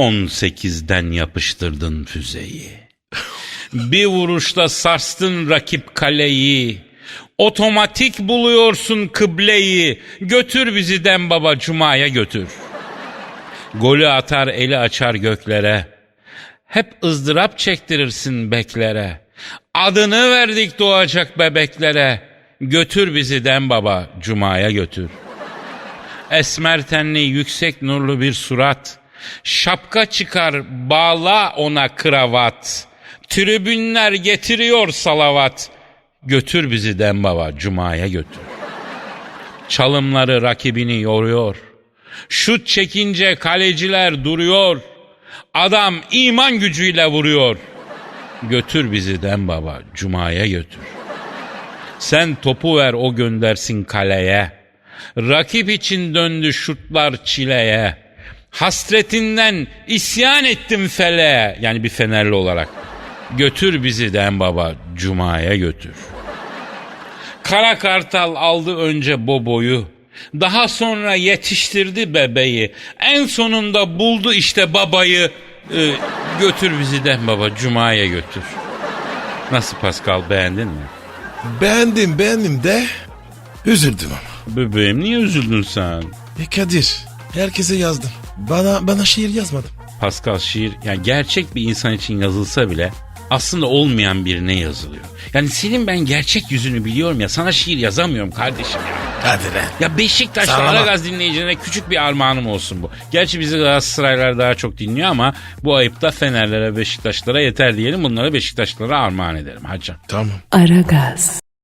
18'den yapıştırdın füzeyi. Bir vuruşta sarstın rakip kaleyi. Otomatik buluyorsun kıbleyi. Götür bizi dem baba cumaya götür. Golü atar eli açar göklere. Hep ızdırap çektirirsin beklere. Adını verdik doğacak bebeklere. Götür bizi dem baba cumaya götür. Esmer tenli yüksek nurlu bir surat. Şapka çıkar bağla ona kravat. Tribünler getiriyor salavat. Götür bizi dem baba cumaya götür. Çalımları rakibini yoruyor. Şut çekince kaleciler duruyor. Adam iman gücüyle vuruyor. Götür bizi dem baba cumaya götür. Sen topu ver o göndersin kaleye. Rakip için döndü şutlar çileye. Hasretinden isyan ettim feleğe. Yani bir fenerli olarak. Götür bizi den baba cumaya götür. Kara Kartal aldı önce Bobo'yu. Daha sonra yetiştirdi bebeği. En sonunda buldu işte babayı. Ee, götür bizi den baba cumaya götür. Nasıl Pascal beğendin mi? Beğendim beğendim de üzüldüm ama. Bebeğim niye üzüldün sen? E Kadir herkese yazdım. Bana bana şiir yazmadım. Pascal şiir yani gerçek bir insan için yazılsa bile aslında olmayan birine yazılıyor. Yani senin ben gerçek yüzünü biliyorum ya sana şiir yazamıyorum kardeşim ya. Hadi be. Ya Beşiktaşlı Sağ ol. Aragaz dinleyicilerine küçük bir armağanım olsun bu. Gerçi bizi Galatasaraylar daha çok dinliyor ama bu ayıp da Fenerlere Beşiktaşlara yeter diyelim. Bunları Beşiktaşlara armağan ederim hacı. Tamam. Aragaz.